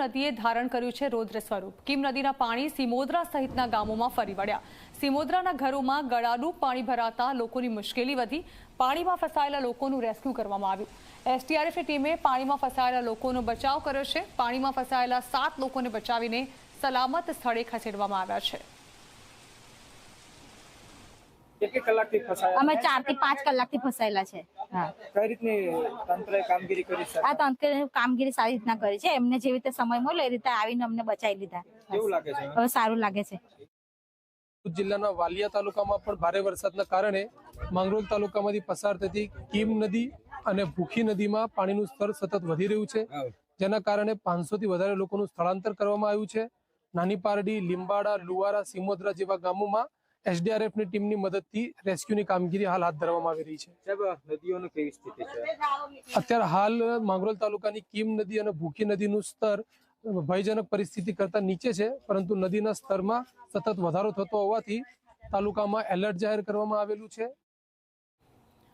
નદીએ ધારણ કર્યું છે રૌદ્ર સ્વરૂપ. કીમ નદીના પાણી સિમોદરા સહિતના ગામોમાં ફરી વળ્યા. સિમોદરાના ઘરોમાં ગળાનું પાણી ભરાતા લોકોની મુશ્કેલી વધી. પાણીમાં ફસાયેલા લોકોનું રેસ્ક્યુ કરવામાં આવ્યું. એસટીઆરએફની ટીમે પાણીમાં ફસાયેલા લોકોનો બચાવ કર્યો છે. પાણીમાં ફસાયેલા સાત લોકોને બચાવીને સલામત સ્થળે ખસેડવામાં આવ્યા છે. કેટલી કલાકથી ફસાયા અમે ચારથી પાંચ કલાકથી ફસાયેલા છે. હા. કઈ રીતની તંત્રએ કામગીરી કરી છે? આ તંત્ર કામગીરી સારી રીતના કરી છે. એમને જેવી રીતે સમય મળ્યો એ રીતે આવીને અમને બચાવી લીધા. કેવું લાગે છે? હવે સારું લાગે છે. જિલ્લાના વાલિયા તાલુકામાં પણ ભારે વરસાદના કારણે માંગરોળ તાલુકામાંથી પસાર થતી કીમ નદી અને ભૂખી નદીમાં પાણીનું સ્તર સતત વધી રહ્યું છે. જેના કારણે પાંચસો થી વધારે લોકોનું સ્થળાંતર કરવામાં આવ્યું છે. નાની પારડી લીંબાડા લુવારા સિમોદરા જેવા ગામોમાં એસડીઆરએફની ટીમની મદદથી રેસ્ક્યુની કામગીરી હાલ હાથ ધરવામાં આવી રહી છે. સાહેબ નદીઓની કેવી સ્થિતિ છે? અત્યારે હાલ માંગરોલ તાલુકાની કીમ નદી અને ભૂખી નદીનું સ્તર ભયજનક પરિસ્થિતિ કરતા નીચે છે પરંતુ નદીના સ્તરમાં સતત વધારો થતો હોવાથી તાલુકામાં એલર્ટ જાહેર કરવામાં આવેલું છે.